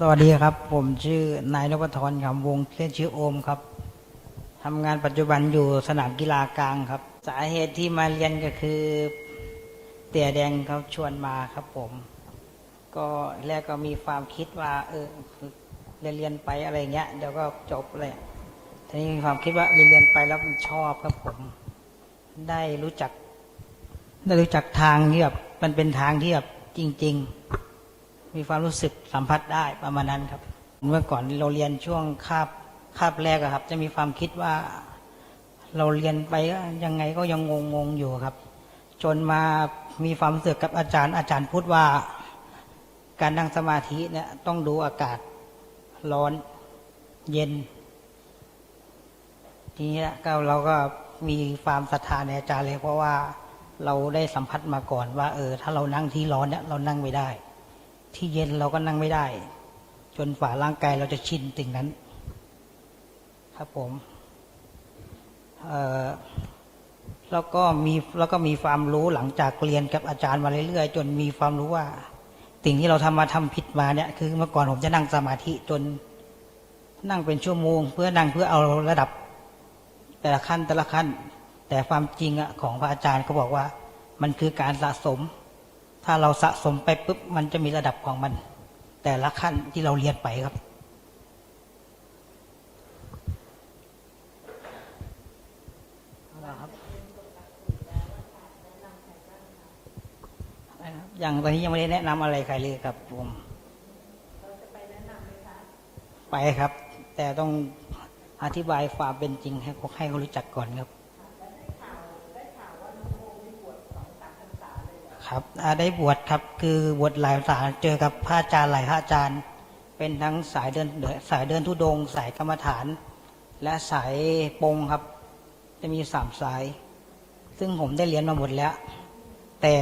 สวัสดีครับ ผมชื่อนายนพธรคำวงเล่นชื่อโอมครับทำงานปัจจุบันอยู่สนามกีฬากลางครับ สาเหตุที่มาเรียนก็คือ เตี่ยแดงเขาชวนมาครับผม ก็แรกก็มีความคิดว่า เออเรียนเรียนไปอะไรเงี้ยเดี๋ยวก็จบเลยทีนี้มีความคิดว่าเรียนเรียนไปแล้วมันชอบครับผม ได้รู้จัก ได้รู้จักทางที่แบบมันเป็นทางที่แบบจริง ๆ มีความรู้สึกสัมผัสได้ประมาณนั้นครับ เมื่อก่อนเราเรียนช่วงคาบคาบแรกอะครับ จะมีความคิดว่า เราเรียนไปยังไงก็ยังงงๆอยู่ครับ จนมามีความรู้สึกกับอาจารย์ อาจารย์พูดว่า การนั่งสมาธิเนี่ยต้องดูอากาศร้อนเย็น ทีนี้ก็เราก็มีความศรัทธาในอาจารย์เลย เพราะว่าเราได้สัมผัสมาก่อนว่า เออ ถ้าเรานั่งที่ร้อนเนี่ยเรานั่งไม่ได้ ที่เย็นเราก็นั่งไม่ได้ จนฝ่าร่างกายเราจะชินถึงนั้น ครับผมแล้วก็มีแล้วก็มีความรู้หลังจากเรียนกับอาจารย์มาเรื่อยๆ จนมีความรู้ว่าสิ่งที่เราทำมาทำผิดมาเนี่ย คือเมื่อก่อนผมจะนั่งสมาธิจนนั่งเป็นชั่วโมง เพื่อนั่งเพื่อเอาระดับ แต่ละขั้นแต่ละขั้น แต่ความจริงอะของพระอาจารย์เขาบอกว่า มันคือการสะสม ถ้าเราสะสมไปปุ๊บมันจะมีระดับของมัน แต่ละขั้นที่เราเรียนไปครับอาละครับ อย่างตอนนี้ยังไม่ได้แนะนำอะไรใครเลยครับผมไปครับ แต่ต้องอธิบายความเป็นจริงให้เขาให้เขารู้จักก่อนครับ ครับได้บวชครับคือบวชหลายภาษาเจอกับพระอาจารย์หลายพระอาจารย์ เป็นทั้งสายเดินสายเดินทุดงค์สายกรรมฐาน และสายปงครับ จะมีสามสาย ซึ่งผมได้เรียนมาหมดแล้ว แต่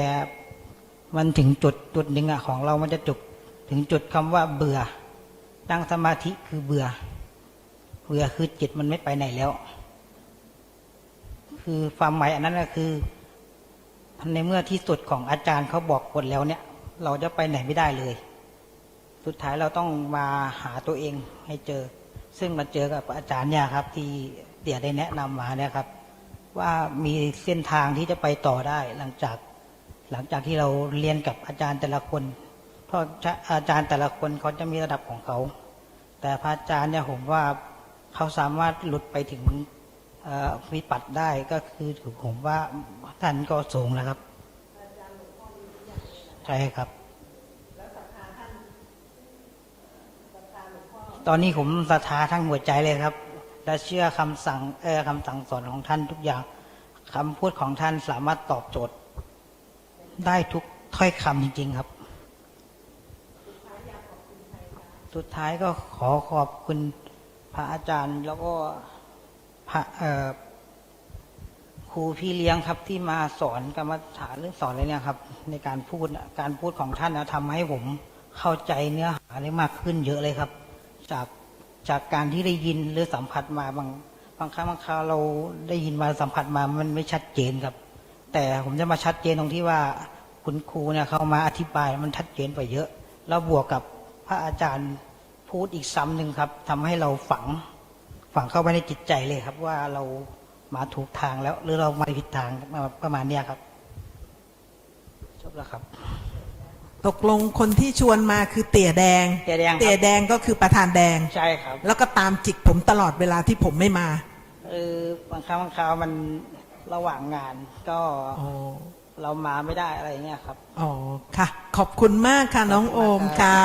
มันถึงจุดจุดหนึ่งอะของเรามันจะจุดถึงจุดคำว่าเบื่อนั่งสมาธิคือเบื่อ เบื่อคือจิตมันไม่ไปไหนแล้ว คือความหมายอันนั้นก็คือ ในเมื่อที่สุดของอาจารย์เขาบอกหมดแล้วเนี่ย เราจะไปไหนไม่ได้เลย สุดท้ายเราต้องมาหาตัวเองให้เจอ ซึ่งมาเจอกับอาจารย์เนี่ยครับ ที่เตี่ยได้แนะนำมาเนี่ยครับ ว่ามีเส้นทางที่จะไปต่อได้หลังจากหลังจากที่เราเรียนกับอาจารย์แต่ละคน เพราะอาจารย์แต่ละคนเขาจะมีระดับของเขา แต่พระอาจารย์เนี่ยผมว่าเขาสามารถหลุดไปถึง วิปัสสได้ก็คือถือผมว่าท่านก็สูงแล้วครับใช่ครับ ตอนนี้ผมศรัทธาทั้งหัวใจเลยครับ และเชื่อคำสั่งเออคำสั่งสอนของท่านทุกอย่างคำพูดของท่านสามารถตอบโจทย์ ได้ทุกถ้อยคำจริง ๆ ครับ สุดท้ายก็ขอขอบคุณพระอาจารย์แล้วก็ ครูพี่เลี้ยงครับที่มาสอนกรรมฐานหรือสอนอะไรเนี่ยครับ ในการพูดการพูดของท่านนะทำให้ผมเข้าใจเนื้อหาได้มากขึ้นเยอะเลยครับ จากจากการที่ได้ยินหรือสัมผัสมาบางบางครั้งบางคราวเราได้ยินมาสัมผัสมามันไม่ชัดเจนครับ แต่ผมจะมาชัดเจนตรงที่ว่าคุณครูเนี่ยเขามาอธิบายมันชัดเจนไปเยอะ แล้วบวกกับพระอาจารย์พูดอีกซ้ำหนึ่งครับทำให้เราฝัง ฝังเข้าไปในจิตใจเลยครับ ว่าเรามาถูกทางแล้ว หรือเรามาผิดทางประมาณเนี้ยครับจบแล้วครับ ตกลงคนที่ชวนมาคือเตี่ยแดง เตี่ยแดงครับ เตี่ยแดงก็คือประธานแดง ใช่ครับแล้วก็ตามจิกผมตลอดเวลาที่ผมไม่มาเออบางครั้งบางคราวมันระหว่างงานก็อ๋อเรามาไม่ได้อะไรเงี้ยครับ อ๋อค่ะ ขอบคุณมากค่ะน้องโอมค่ะ